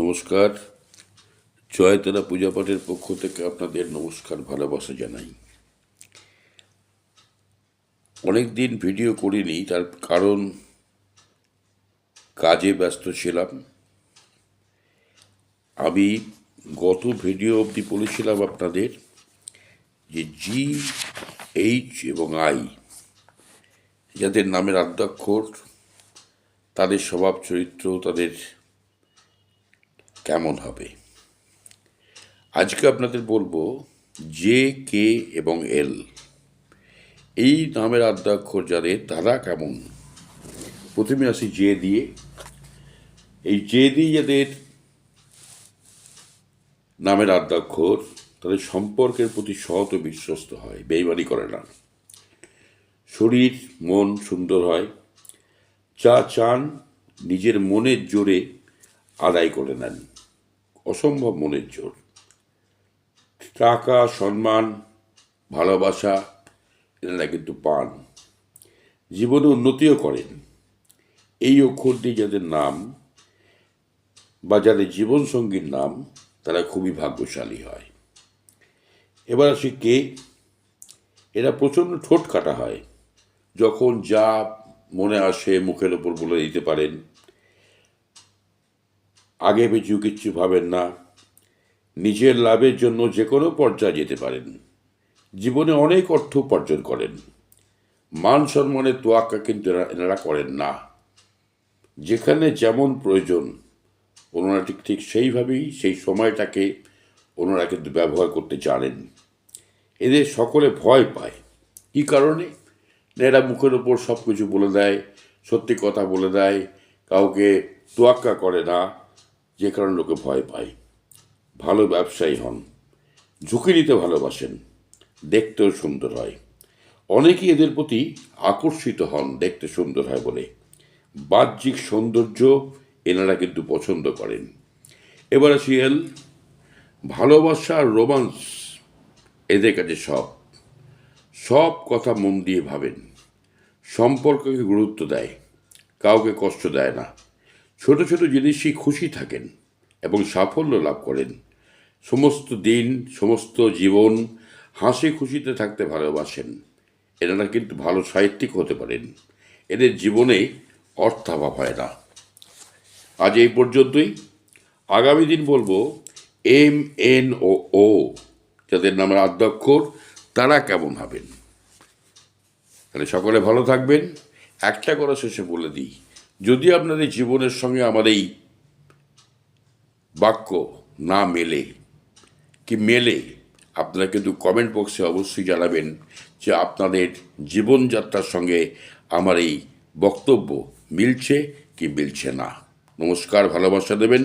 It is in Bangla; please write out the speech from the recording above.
নমস্কার। জয়তারা পূজা পাঠের পক্ষ থেকে আপনাদের নমস্কার, ভালোবাসা জানাই। অনেক দিন ভিডিও করিনি, তার কারণ কাজে ব্যস্ত ছিলাম। আমি গত ভিডিও অবধি বলেছিলাম আপনাদের যে জি এইচ এবং আই, যাদের নামের আদ্যাক্ষর, তাদের স্বভাব চরিত্র, তাদের কেমন হবে? আজকে আপনাদের বলব জে কে এবং এল এই নামের আদ্যাক্ষর যাদের তারা কেমন? প্রথমে আসি জে দিয়ে। এই জে দিয়ে যাদের নামের আদ্যাক্ষর তাদের সম্পর্কের প্রতি সহত বিশ্বস্ত হয়, বেইমানি করে না। শরীর, মন সুন্দর হয়, যা চান নিজের মনের জোরে আদায় করে নেন। অসম্ভব মনের জোর। টাকা, সম্মান, ভালোবাসা, এনারা কিন্তু পান। জীবনে উন্নতিও করেন। এই অক্ষরটি যাদের নাম বা যাদের জীবনসঙ্গীর নাম, তারা খুবই ভাগ্যশালী হয়। এবার আসি কে? এরা প্রচণ্ড ঠোঁট কাটা হয়। যখন যা মনে আসে মুখের ওপর বলে দিতে পারেন আগে পিছু কিচ্ছু ভাবেন না। নিজের লাভের জন্য যে কোনো পর্যায়ে যেতে পারেন। জীবনে অনেক অর্থ উপার্জন করেন। মান সম্মানের তোয়াক্কা কিন্তু এনারা করেন না। যেখানে যেমন প্রয়োজন, ওনারা ঠিক ঠিক সেইভাবেই সেই সময়টাকে ওনারা কিন্তু ব্যবহার করতে জানেন। এদের সকলে ভয় পায়। কী কারণে? এরা মুখের ওপর সব কিছু বলে দেয়, সত্যি কথা বলে দেয়, কাউকে তোয়াক্কা করে না। যে কারণে লোকে ভয় পায়। ভালো ব্যবসায়ী হন, ঝুঁকি নিতে ভালোবাসেন, দেখতেও সুন্দর হয়। অনেকেই এদের প্রতি আকর্ষিত হন, দেখতে সুন্দর হয় বলে। বাহ্যিক সৌন্দর্য এনারা কিন্তু পছন্দ করেন। এবার আসি এল, ভালোবাসা আর রোমান্স এদের কাছে সব। সব কথা মন দিয়ে ভাবেন। সম্পর্ককে গুরুত্ব দেয়, কাউকে কষ্ট দেয় না। ছোট ছোট জিনিসই খুশি থাকেন এবং সাফল্য লাভ করেন। সমস্ত দিন, সমস্ত জীবন হাসি খুশিতে থাকতে ভালোবাসেন। এনারা কিন্তু ভালো সাহিত্যিক হতে পারেন। এদের জীবনে অর্থাভাব হয় না। আজ এই পর্যন্তই। আগামী দিন বলব, এম এন ও ও, যাদের নামের আদ্যাক্ষর তারা কেমন হবেন? তাহলে সকলে ভালো থাকবেন। একটা কথা শেষে বলে দিই। যদি আপনাদের জীবনের সঙ্গে আমার এই বাক্য না মেলে, কি মেলে, আপনারা কিন্তু কমেন্ট বক্সে অবশ্যই জানাবেন যে আপনাদের জীবনযাত্রার সঙ্গে আমার এই বক্তব্য মিলছে কি মিলছে না। নমস্কার, ভালোবাসা দেবেন।